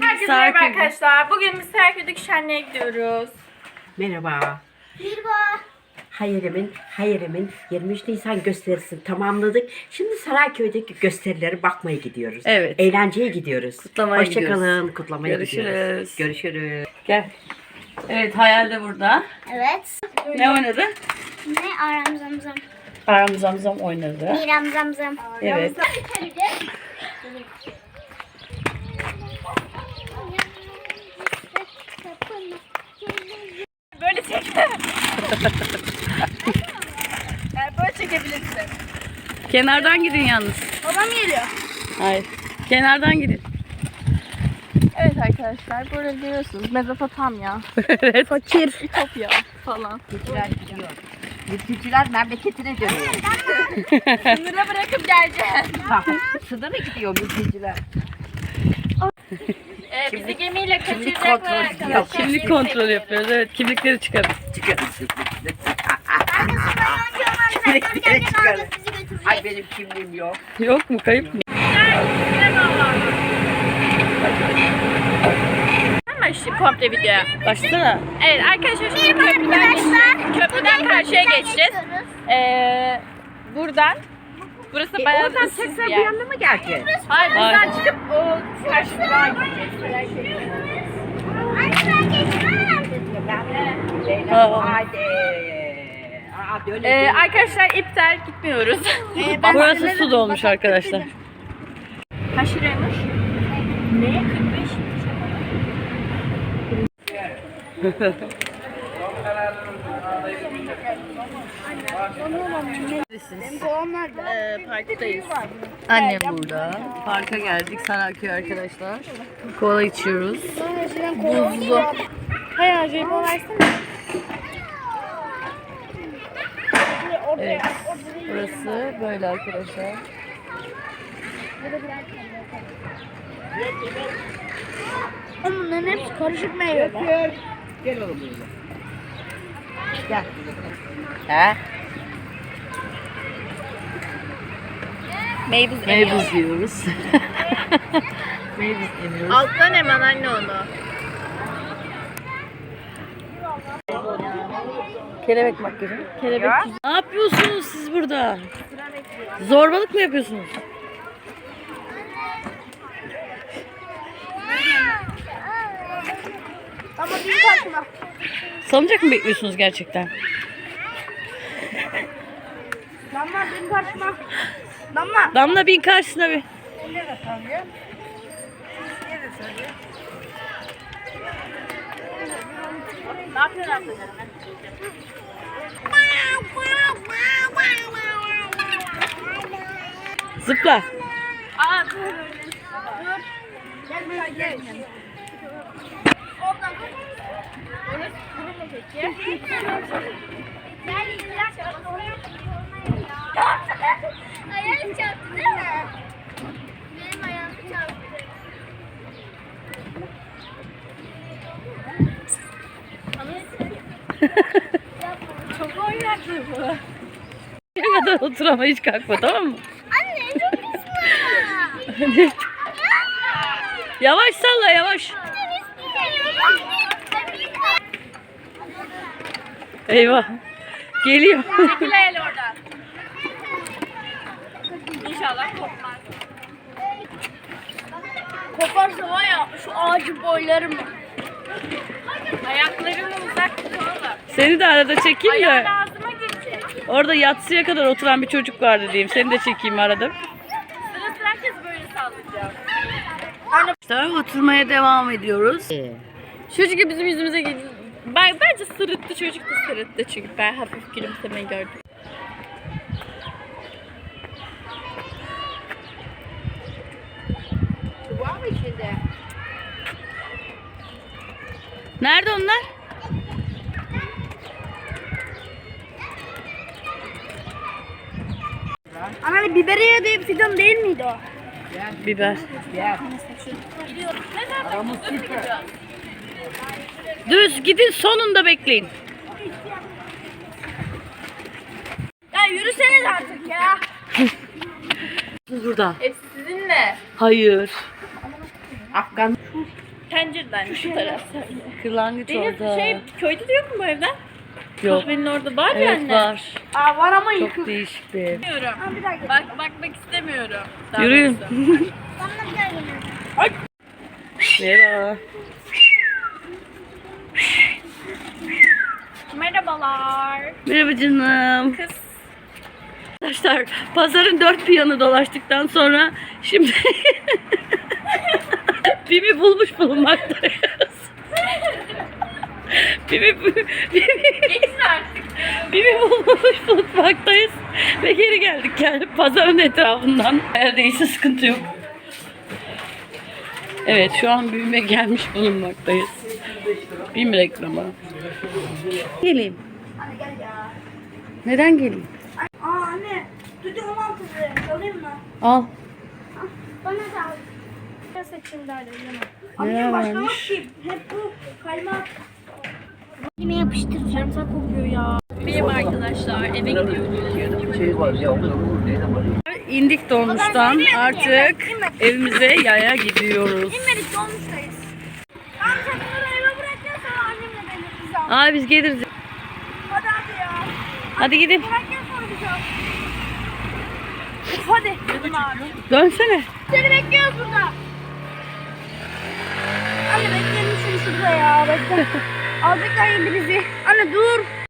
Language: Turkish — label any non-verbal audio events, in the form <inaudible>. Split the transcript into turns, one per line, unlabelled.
Herkese merhaba
Serpil.
arkadaşlar. Bugün biz Serköy'deki şenliğe gidiyoruz.
Merhaba. Hayırımın, hayırımın 23 Nisan gösterisini tamamladık. Şimdi Sarayköy'deki gösterilere bakmaya gidiyoruz.
Evet.
Eğlenceye gidiyoruz.
Kutlamaya
Hoşçakalın.
gidiyoruz.
Kutlamaya
Görüşürüz.
gidiyoruz. Görüşürüz.
Gel. Evet Hayal de burada.
Evet.
Ne oynadı?
Ne aram zamzam.
Aram zamzam oynadı.
Miram zamzam.
Evet.
Böyle çek. Yani böyle çekebilirsin.
Kenardan gidin yalnız.
Babam geliyor.
Hayır. Kenardan gidin.
Evet arkadaşlar böyle görüyorsunuz Mezopotamya, <laughs>
evet.
Fakir, Ütopya falan.
Mülteciler gidiyor. Mülteciler memleketine dönüyor. <laughs>
Sınıra bırakıp geleceğiz.
Sınıra gidiyor mülteciler. <laughs>
Ee, bizi gemiyle
kimlik
kaçıracaklar
kontrolü
arkadaşlar.
yok.
Kimlik kontrol yapıyoruz. Evet. Kimlikleri çıkarın.
Çıkarın.
bizi götürecek.
Ay benim kimliğim yok.
Yok mu? Kayıp mı?
Hemen şimdi komple videoya.
Başlasana.
Evet arkadaşlar şimdi köprüden, geçeceğiz. köprüden karşıya geçeceğiz. Ee, buradan Burası bayağı
Oradan
ıssız bir
tekrar bir
yer.
yanına mı geleceğiz?
Hayır buradan
Hayır.
çıkıp o
Hadi. Böyle
Ee, arkadaşlar iptal gitmiyoruz. <laughs>
Burası su dolmuş arkadaşlar.
Kaç liraymış? Ne? 45 <laughs> Ee, parktayız.
Annem burada. Parka geldik. Saraköy arkadaşlar. Kola içiyoruz.
Buzlu. Hayır, jelibon versene.
Evet. Burası böyle arkadaşlar.
Bunların hepsi karışık meyve.
Gel oğlum böyle. Gel. He?
Meybuz
Meybuz diyoruz. <laughs> Meybuz.
Alttan hemen anne onu.
Kelebek makyajı. Kelebek Ne yapıyorsunuz siz burada? Zorbalık mı yapıyorsunuz?
Ama bir karşıma.
Salıncak mı bekliyorsunuz gerçekten?
Damla benim karşıma. Damla.
Damla bin karşısına bir.
Ne yapıyorsun arkadaşlar?
Zıpla.
Aa dur.
Gel buraya gel.
Oradan. Orası kuru mu peki?
Ayağım
Çok oynaklı bu.
Ne kadar otur ama hiç kalkma tamam mı?
Anne çok güzel. <laughs>
Yavaş salla yavaş. Eyvah. Geliyor.
Çekil el oradan. İnşallah kopmaz.
Koparsa var ya şu ağacı boylarım.
Ayaklarını uzak tut oğlum.
Seni de arada çekeyim
Ayağın
de.
ağzıma girecek.
Orada yatsıya kadar oturan bir çocuk vardı diyeyim. Seni de çekeyim arada.
Sırası herkes böyle sallayacak.
Arkadaşlar oturmaya devam ediyoruz.
Çocuk da bizim yüzümüze geliyor. Ben, bence sırıttı çocuk da sırıttı çünkü ben hafif gülümsemeyi gördüm.
Var mı içinde?
Nerede onlar?
Anne biberiye de fidon değil miydi o?
Biber. Düz gidin sonunda bekleyin.
Ya yürüseniz artık ya.
Burada.
Hep sizinle.
Hayır.
Afgan
Tencereden şu taraf.
Kırlangıç
Deniz
orada.
şey köyde de yok mu bu evde?
Yok.
Kahvenin orada var ya
Evet
anne.
var.
Aa var ama yıkık.
Çok değişik bir ev.
Bilmiyorum.
bir dakika.
Bak bakmak istemiyorum. Daha
Yürüyün.
Bana bir dakika.
Merhaba.
Merhabalar.
Merhaba canım.
Kız.
Arkadaşlar pazarın dört bir yanı dolaştıktan sonra şimdi <laughs> Bimi bulmuş bulunmaktayız. <laughs> Bimi, Bimi,
Geçsin artık.
Bimi bulmuş bulunmaktayız ve geri geldik yani pazarın etrafından. Neredeyse sıkıntı yok. Evet şu an Bim'e gelmiş bulunmaktayız. Bim reklamı. Geleyim. Neden geleyim?
Aa anne. Tutu 16 alayım mı?
Al.
Bana da al. Ne seçim derdim
Neler
Anne başka yok ki. Hep bu kaymak. Yine yapıştıracağım. Sen kokuyor ya.
Benim arkadaşlar eve gidiyoruz.
İndik dolmuştan artık evimize yaya gidiyoruz.
İnmedik dolmuştayız.
Aa biz geliriz.
Hadi hadi ya.
Hadi gidin.
Hadi.
Dönsene.
Seni bekliyoruz burada. Anne bekleyelim şunu şurada ya. Bekle. <laughs> Alacaklar ya bizi. Anne dur.